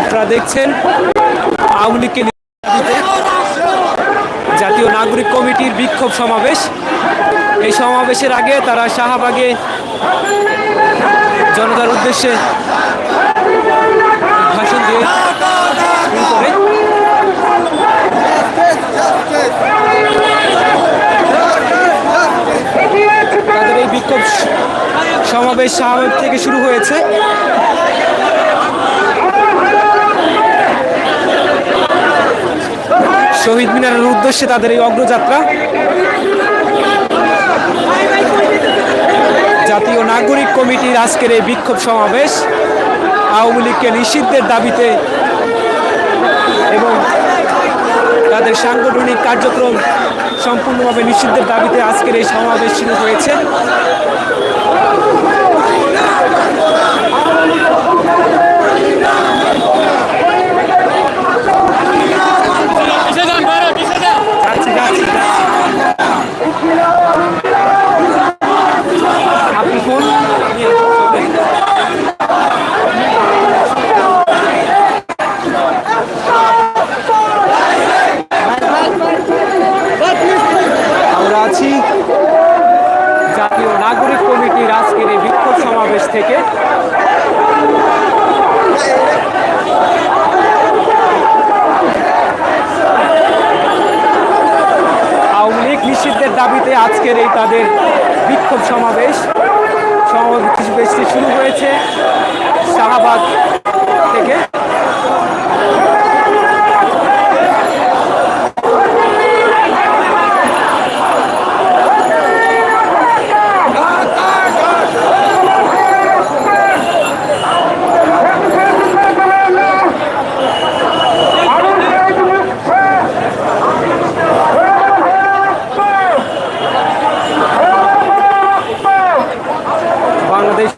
আপনারা দেখছেন আওয়ামী লীগকে জাতীয় নাগরিক কমিটির বিক্ষোভ সমাবেশ। এই সমাবেশের আগে তারা শাহবাগে জনতার উদ্দেশ্যে ভাষণ দিয়ে শুরু করে তাদের এই বিক্ষোভ সমাবেশ শাহবাগ থেকে শুরু হয়েছে। শহীদ মিনারের উদ্দেশ্যে তাদের এই অগ্রযাত্রা। জাতীয় নাগরিক কমিটির আজকের এই বিক্ষোভ সমাবেশ আওয়ামী লীগকে নিষিদ্ধের দাবিতে এবং তাদের সাংগঠনিক কার্যক্রম সম্পূর্ণভাবে নিষিদ্ধের দাবিতে আজকের এই সমাবেশ শুরু হয়েছে যাচ্ছি যাচ্ছি আপনি ফোন আমরা আছি জাতীয় নাগরিক কমিটির আজকের এই বিক্ষোভ সমাবেশ থেকে। আওয়ামী লীগ নিষিদ্ধের দাবিতে আজকের এই তাদের বিক্ষোভ সমাবেশ। সমাবেশটি শুরু হয়েছে। শাহবাগ থেকে বাংলাদেশ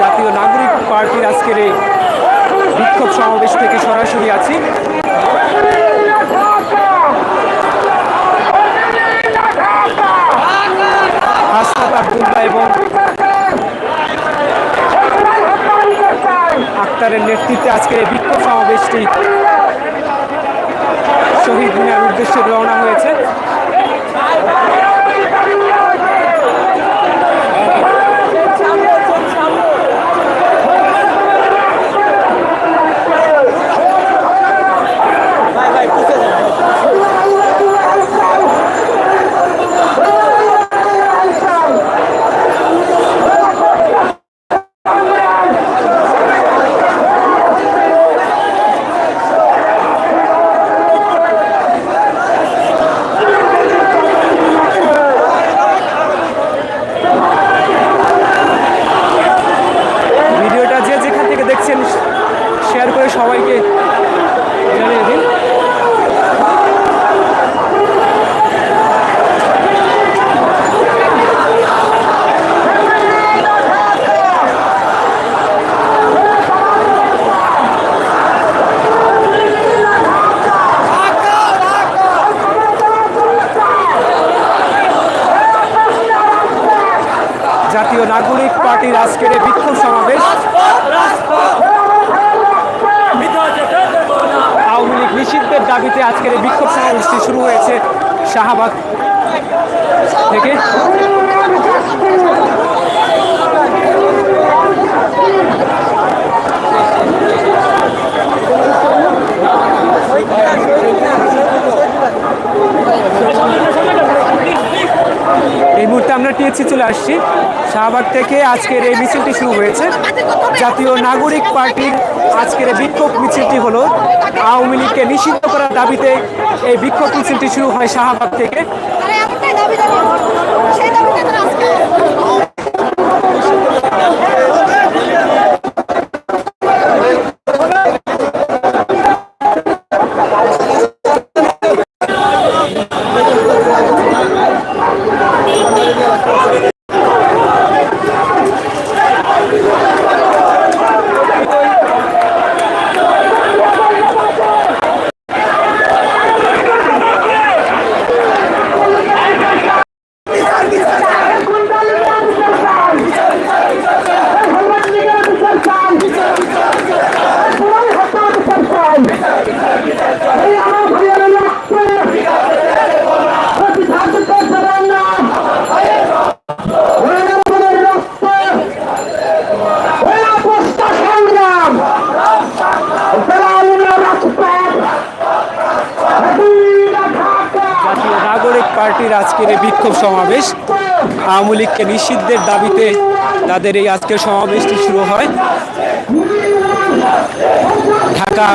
জাতীয় নাগরিক পার্টির আজকের এই সমাবেশ থেকে সরাসরি আছি। এবং আক্তারের নেতৃত্বে আজকের এই বিক্ষোভ সমাবেশটি শহীদ মিনার উদ্দেশ্যে রওনা হয়েছে ভিডিওটা যে যেখান থেকে দেখছেন শেয়ার করে সবাইকে জানিয়ে দিন। জাতীয় নাগরিক পার্টির আজকের বিক্ষোভ সমাবেশ আওয়ামী লীগ নিষিদ্ধের দাবিতে আজকের এই বিক্ষোভ সমাবেশটি শুরু হয়েছে শাহবাগ থেকে এই মুহূর্তে আমরা টিএসসি চলে আসছি। শাহবাগ থেকে আজকের এই মিছিলটি শুরু হয়েছে। জাতীয় নাগরিক পার্টির আজকের এই বিক্ষোভ মিছিলটি হলো আওয়ামী লীগকে নিষিদ্ধ করার দাবিতে এই বিক্ষোভ মিছিলটি শুরু হয় শাহবাগ থেকে। আজকের এই বিক্ষোভ সমাবেশ। আওয়ামী লীগকে নিষিদ্ধের দাবিতে তাদের এই আজকের সমাবেশটি শুরু হয়। ঢাকা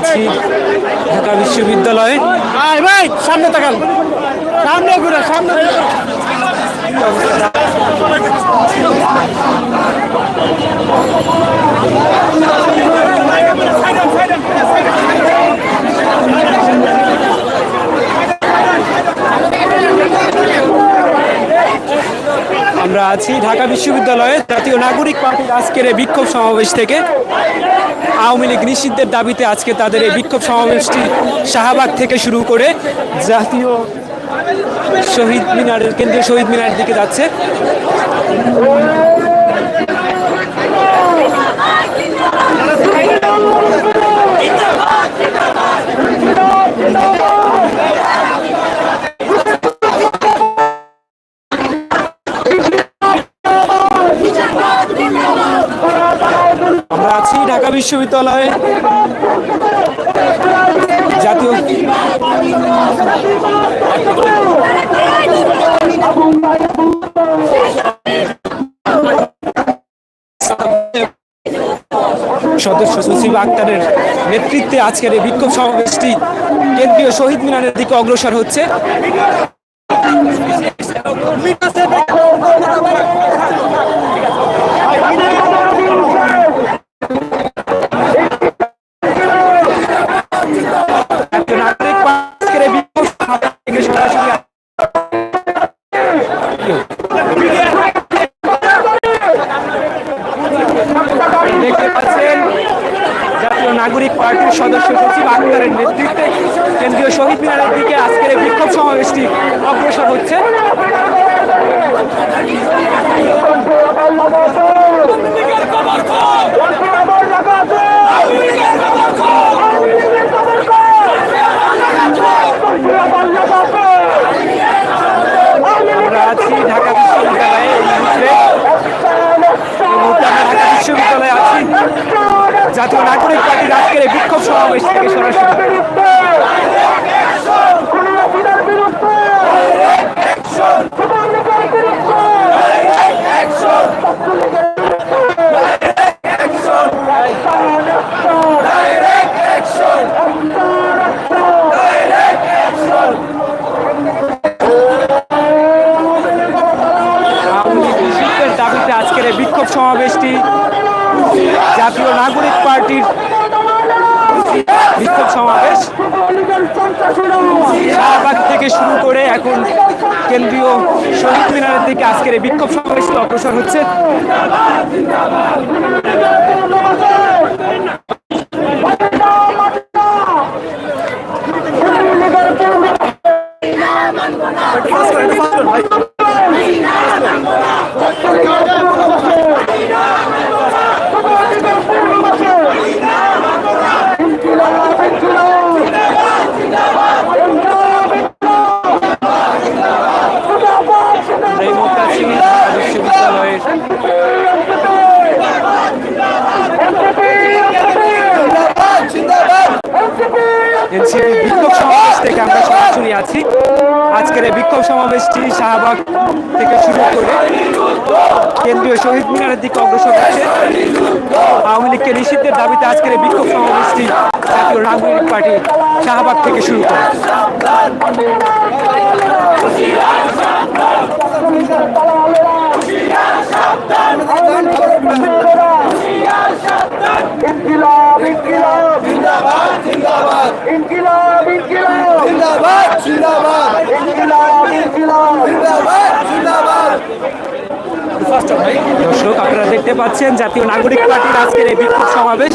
আছি ঢাকা বিশ্ববিদ্যালয়ে ভাই সামনে তাকান। সামনে ঘুরে, সামনে আমরা আছি ঢাকা বিশ্ববিদ্যালয়ে জাতীয় নাগরিক পার্টির আজকের বিক্ষোভ সমাবেশ থেকে। আওয়ামী লীগ নিষিদ্ধের দাবিতে আজকে তাদের এই বিক্ষোভ সমাবেশটি শাহবাগ থেকে শুরু করে জাতীয় শহীদ মিনারের কেন্দ্রীয় শহীদ মিনারের দিকে যাচ্ছে। আছি ঢাকা বিশ্ববিদ্যালয়ে। জাতীয় সদস্য সচিব আক্তারের নেতৃত্বে আজকের এই বিক্ষোভ সমাবেশটি কেন্দ্রীয় শহীদ মিনারের দিকে অগ্রসর হচ্ছে। অগ্রসর হচ্ছে। আছি ঢাকা বিশ্ববিদ্যালয়ে আছি। জাতীয় নাগরিক পার্টির আজকের বিক্ষোভ সমাবেশ থেকে সরাসরি আওয়ামী লীগ নিষিদ্ধের দাবিতে আজকের এই বিক্ষোভ সমাবেশটি জাতীয় নাগরিক পার্টির বিক্ষোভ সমাবেশ শাহবাগ থেকে শুরু করে এখন কেন্দ্রীয় শহীদ মিনারের দিকে আজকের এই বিক্ষোভ সমাবেশটি অগ্রসর হচ্ছে এই মুহূর্তে আছি ঢাকা বিশ্ববিদ্যালয়ের এনসিপি বিক্ষোভ সমাবেশ থেকে আমরা সরাসরি আছি আজকের এই সমাবেশটি শাহবাগ থেকে শুরু করে কেন্দ্রীয় শহীদ মিনারের দিকে অগ্রসর হচ্ছে। আওয়ামী লীগকে নিষিদ্ধের দাবিতে আজকের এই বিক্ষোভ সমাবেশটি জাতীয় নাগরিক পার্টি শাহবাগ থেকে শুরু করে। ইনকিলাব ইনকিলাব। জিন্দাবাদ জিন্দাবাদ ইনকিলাব ইনকিলাব। জিন্দাবাদ জিন্দাবাদ ইনকিলাব ইনকিলাব জিন্দাবাদ জিন্দাবাদ দর্শক আপনারা দেখতে পাচ্ছেন জাতীয় নাগরিক পার্টির আজকের এই বিক্ষোভ সমাবেশ।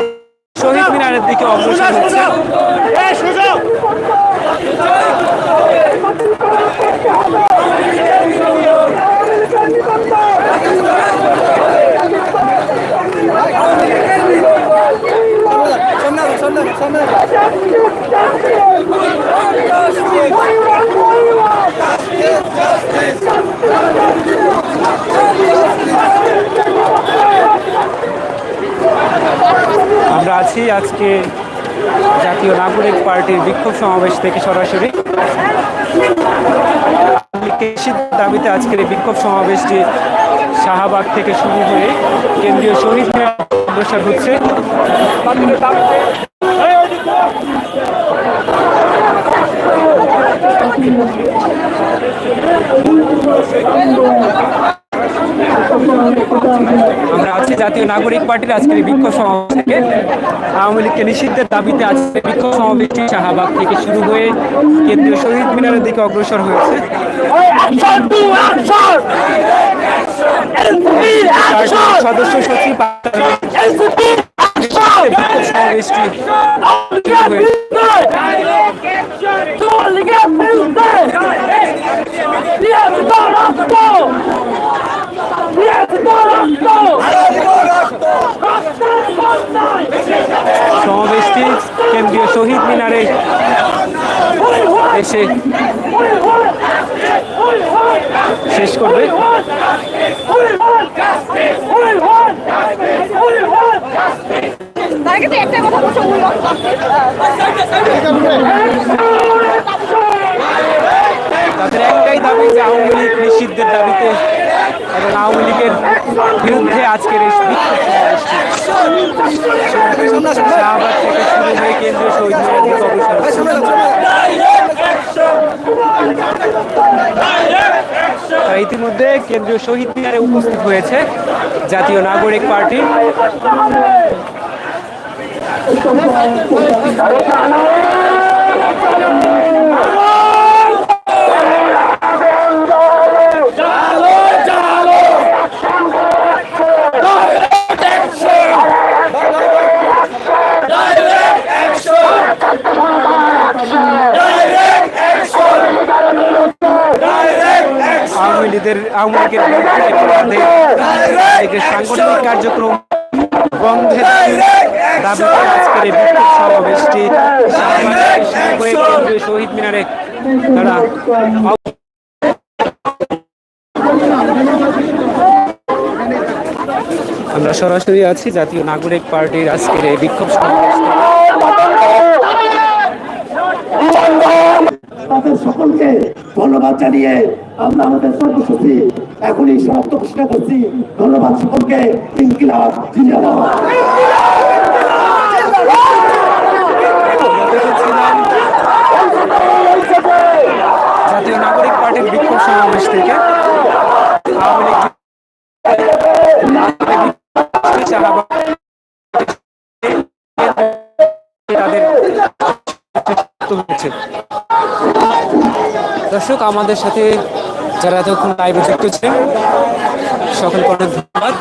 শহীদ মিনারের দিকে অগ্রসর হচ্ছে আমরা আছি আজকে জাতীয় নাগরিক পার্টির বিক্ষোভ সমাবেশ থেকে সরাসরি। দাবিতে আজকের এই বিক্ষোভ সমাবেশটি শাহবাগ থেকে শুরু হয়ে কেন্দ্রীয় শহীদ মিনার অগ্রসর হচ্ছে। আমরা আছি জাতীয় নাগরিক পার্টির আজকের বিক্ষোভ সমাবেশ থেকে। আওয়ামী লীগকে নিষিদ্ধের দাবিতে আজকে বিক্ষোভ সমাবেশটি শাহবাগ থেকে শুরু হয়ে কেন্দ্রীয় শহীদ মিনারের দিকে অগ্রসর হয়েছে। সদস্য সচিব সমাবেশটি শুরু হয়েছে সমাবেশটি কেন্দ্রীয় শহীদ মিনারে এসে শেষ করবে একটা কথা তাদের একটাই দাবি যে আওয়ামী লীগ নিষিদ্ধের দাবিতে এবং আওয়ামী লীগের বিরুদ্ধে আজকের এই। কেন্দ্রীয় শহীদ ইতিমধ্যে কেন্দ্রীয় শহীদ মিনারে উপস্থিত হয়েছে জাতীয় নাগরিক পার্টি। লীগের সাংগঠনিক কার্যক্রম বন্ধের বিক্ষোভ সমাবেশটি শহীদ মিনারে আমরা সরাসরি আছি জাতীয় নাগরিক পার্টির আজকের এই বিক্ষোভ সমাবেশ সকলকে ধন্যবাদ জানিয়ে আমরা আমাদের কর্মসূচি এখনই সমাপ্ত ঘোষণা করছি। ধন্যবাদ সকলকে। জাতীয় নাগরিক পার্টির বিক্ষোভ সমাবেশ থেকে দর্শক, আমাদের সাথে যারা এতক্ষণ লাইভে যুক্ত ছিলেন সকলকে অনেক ধন্যবাদ।